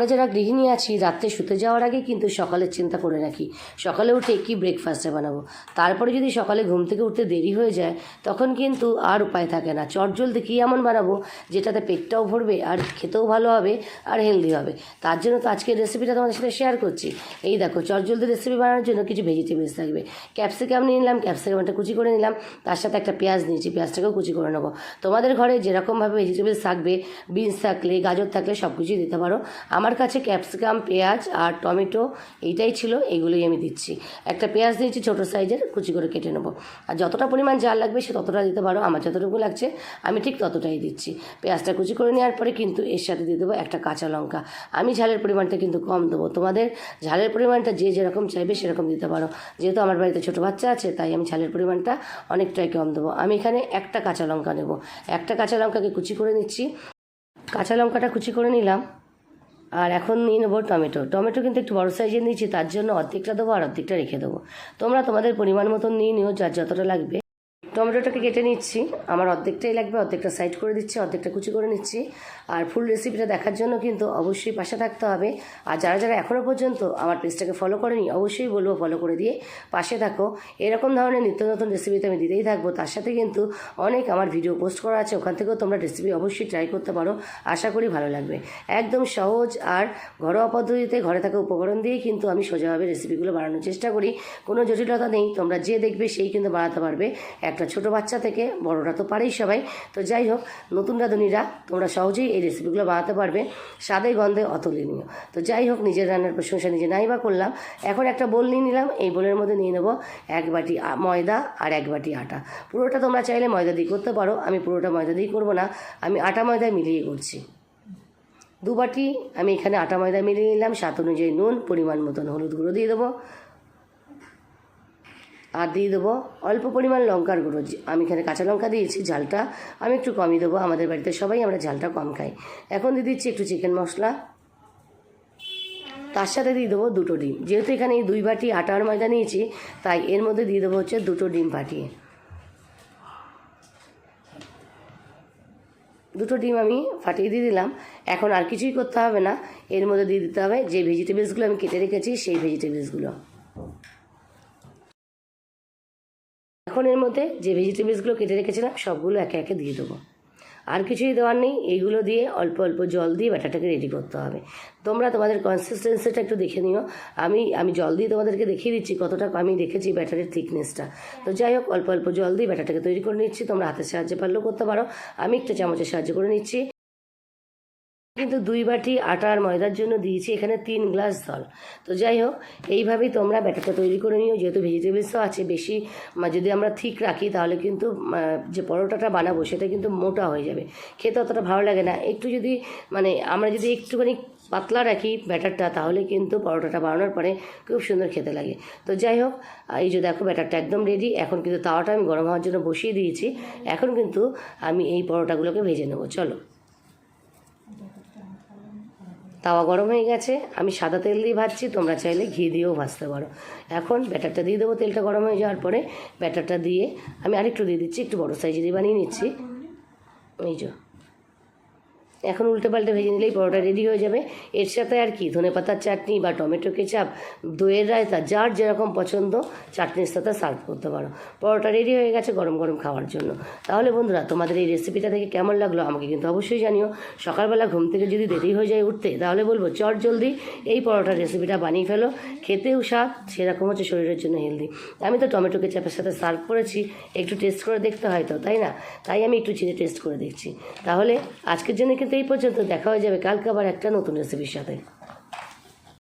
আমরা যারা গৃহিণী আছি, রাত্রে শুতে যাওয়ার আগে কিন্তু সকালের চিন্তা করে রাখি। সকালে উঠে কি ব্রেকফাস্টে বানাবো? তারপরে যদি সকালে ঘুম থেকে উঠতে দেরি হয়ে যায়, তখন কিন্তু আর উপায় থাকে না। চট জলদি কী এমন বানাবো, যেটাতে পেটটাও ভরবে, আর খেতেও ভালো হবে, আর হেলদি হবে। তার জন্য তো আজকের রেসিপিটা তোমাদের সাথে শেয়ার করছি। এই দেখো চট জলদি রেসিপি বানানোর জন্য কিছু ভেজিটেবলস থাকবে। ক্যাপসিকাম নিয়ে নিলাম ক্যাপসিকামটা কুচি করে নিলাম। তার সাথে একটা পেঁয়াজ নিয়েছি, পেঁয়াজটাকেও কুচি করে নেব। তোমাদের ঘরে যেরকমভাবে ভেজিটেবলস থাকবে বিনস থাকলে, গাজর থাকলে সব কিছুই দিতে পারো। আমার কাছে ক্যাপসিকাম, পেঁয়াজ আর টমেটো এইটাই ছিল, এইগুলোই আমি দিচ্ছি। একটা পেঁয়াজ দিয়েছি ছোটো সাইজের, কুচি করে কেটে নেব। আর যতটা পরিমাণ জাল লাগবে সে ততটা দিতে পারো, আমার যতটুকু লাগছে আমি ঠিক ততটাই দিচ্ছি। পেঁয়াজটা কুচি করে নেওয়ার পরে কিন্তু এর সাথে দিয়ে দেবো একটা কাঁচা লঙ্কা। আমি ঝালের পরিমাণটা কিন্তু কম দেবো, তোমাদের ঝালের পরিমাণটা যে যেরকম চাইবে সেরকম দিতে পারো। যেহেতু আমার বাড়িতে ছোটো বাচ্চা আছে, তাই আমি ঝালের পরিমাণটা অনেকটাই কম দেবো। আমি এখানে একটা কাঁচা লঙ্কা নেব। একটা কাঁচা লঙ্কাকে কুচি করে নিচ্ছি। কাঁচা লঙ্কাটা কুচি করে নিলাম। আর এখন নিয়ে নেব টমেটো। টমেটো কিন্তু একটু বড় সাইজে নিয়েছি, তার জন্য অর্ধেকটা দেবো আর অর্ধেকটা রেখে দেবো। তোমরা তোমাদের পরিমাণ মতন নিয়ে নিও, যার যতটা লাগবে। টমেটোটাকে কেটে নিচ্ছি। আমার অর্ধেকটাই লাগবে, অর্ধেকটা সাইড করে দিচ্ছি, অর্ধেকটা কুচি করে নিচ্ছি। আর ফুল রেসিপিটা দেখার জন্য কিন্তু অবশ্যই পাশে থাকতে হবে। আর যারা যারা এখনও পর্যন্ত আমার পেজটাকে ফলো করেনি, অবশ্যই বলব ফলো করে দিয়ে পাশে থাকো। এরকম ধরনের নিত্য নতুন রেসিপিতে আমি দিতেই থাকব। তার সাথে কিন্তু অনেক আমার ভিডিও পোস্ট করা আছে। ওখান থেকেও তোমরা রেসিপি অবশ্যই ট্রাই করতে পারো। আশা করি ভালো লাগবে। একদম সহজ আর ঘরোয়া পদ্ধতিতে ঘরে থাকা উপকরণ দিয়েই কিন্তু আমি সোজাভাবে রেসিপিগুলো বানানোর চেষ্টা করি। কোনো জটিলতা নেই। তোমরা যে দেখবে সেই কিন্তু বানাতে পারবে। একটা ছোট বাচ্চা থেকে, বড়রা তো পারেই সবাই। তো যাই হোক, নতুন রাঁধুনিরা তোমরা সহজেই এই রেসিপিগুলো বানাতে পারবে, স্বাদে গন্ধে অতুলনীয়। তো যাই হোক, নিজের রান্নার প্রশংসা নিজে নাই বা করলাম। এখন একটা বোল নিয়ে নিলাম, এই বোলের মধ্যে নিয়ে নেব এক বাটি ময়দা আর এক বাটি আটা। পুরোটা তোমরা চাইলে ময়দা দিয়ে করতে পারো, আমি পুরোটা ময়দা দিয়ে করব না, আমি আটা ময়দায় মিলিয়ে করছি। দু বাটি, আমি এখানে আটা ময়দা মিলিয়ে নিলাম, স্বাদ অনুযায়ী নুন, পরিমাণ মতন হলুদ গুঁড়ো দিয়ে দেবো। আর দিয়ে দেবো অল্প পরিমাণ লঙ্কার গুঁড়ো। আমি এখানে কাঁচা লঙ্কা দিয়েছি ঝালটা আমি একটু কমই দেবো, আমাদের বাড়িতে সবাই আমরা ঝালটা কম খাই। এখন দিয়ে দিচ্ছি একটু চিকেন মশলা। তার সাথে দিয়ে দেবো দুটো ডিম। যেহেতু এখানে এই দুই বাটি আটার ময়দা নিয়েছি, তাই এর মধ্যে দিয়ে দেবো হচ্ছে দুটো ডিম ফাটিয়ে দুটো ডিম আমি ফাটিয়ে দিয়ে দিলাম। এখন আর কিছুই করতে হবে না। এর মধ্যে দিয়ে দিতে হবে যে ভেজিটেবলসগুলো আমি কেটে রেখেছি, সেই ভেজিটেবলসগুলো এখন মধ্যে যে ভেজিটেবলসগুলো কেটে রেখেছিলাম, সবগুলো একে একে দিয়ে দেবো। আর কিছুই দেওয়ার নেই, এইগুলো দিয়ে অল্প অল্প জল দিয়ে ব্যাটাটাকে রেডি করতে হবে। তোমরা তোমাদের কনসিস্টেন্সিটা একটু দেখে নিও। আমি আমি জল দিয়ে তোমাদেরকে দেখিয়ে দিচ্ছি কতটা আমি দেখেছি ব্যাটারের থিকনেসটা তো যাই হোক, অল্প অল্প জল দিয়ে ব্যাটাটাকে তৈরি করে নিচ্ছি। তোমরা হাতের সাহায্যে পারলেও করতে পারো। আমি একটা চামচের সাহায্য করে নিচ্ছি। কিন্তু দুই বাটি আটা আর ময়দার জন্য দিয়েছি, এখানে তিন গ্লাস জল। তো যাই হোক, এইভাবেই তোমরা ব্যাটারটা তৈরি করে নিও, যেহেতু ভেজিটেবলসও আছে বেশি যদি আমরা ঠিক রাখি তাহলে কিন্তু যে পরোটাটা বানাবো সেটা কিন্তু মোটা হয়ে যাবে। খেতে অতটা ভালো লাগে না। একটু যদি মানে আমরা যদি একটুখানি পাতলা রাখি ব্যাটারটা, তাহলে কিন্তু পরোটাটা বানানোর পরে খুব সুন্দর খেতে লাগে। তো যাই হোক, এই যে দেখো ব্যাটারটা একদম রেডি এখন কিন্তু তাওয়াটা আমি গরম হওয়ার জন্য বসিয়ে দিয়েছি। এখন কিন্তু আমি এই পরোটাগুলোকে ভেজে নেব। চলো। তাওয়া গরম হয়ে গেছে। আমি সাদা তেল দিয়ে ভাজছি, তোমরা চাইলে ঘি দিয়েও ভাজতে পারো। এখন ব্যাটারটা দিয়ে দেবো তেলটা গরম হয়ে যাওয়ার পরে ব্যাটারটা দিয়ে আমি আরেকটু দিয়ে দিচ্ছি, একটু বড়ো সাইজে দিয়ে বানিয়ে নিচ্ছি। এই যে। এখন উল্টে পাল্টে ভেজে নিলেই পরোটা রেডি হয়ে যাবে। এর সাথে আর কি, ধনে পাতার চাটনি বা টমেটো কেচাপ, দইয়ের রায়তা, যার যেরকম পছন্দ, চাটনির সাথে সার্ভ করতে পারো। পরোটা রেডি হয়ে গেছে গরম গরম খাওয়ার জন্য। তাহলে বন্ধুরা, তোমাদের এই রেসিপিটা দেখে কেমন লাগল আমাকে কিন্তু অবশ্যই জানিও। সকালবেলা ঘুম থেকে যদি দেরি হয়ে যায় উঠতে, তাহলে বলব চট জলদি এই পরোটার রেসিপিটা বানিয়ে ফেলো। খেতেও স্বাদ, সেরকম হচ্ছে শরীরের জন্য হেলদি আমি তো টমেটো কেচাপের সাথে সার্ভ করেছি, একটু টেস্ট করে দেখতে হয় তো, তাই না? তাই আমি একটু চিনে টেস্ট করে দেখছি। তাহলে আজকের জন্য কিন্তু এই পর্যন্ত দেখা হয়ে যাবে। কালকে আবার একটা নতুন রেসিপির সাথে।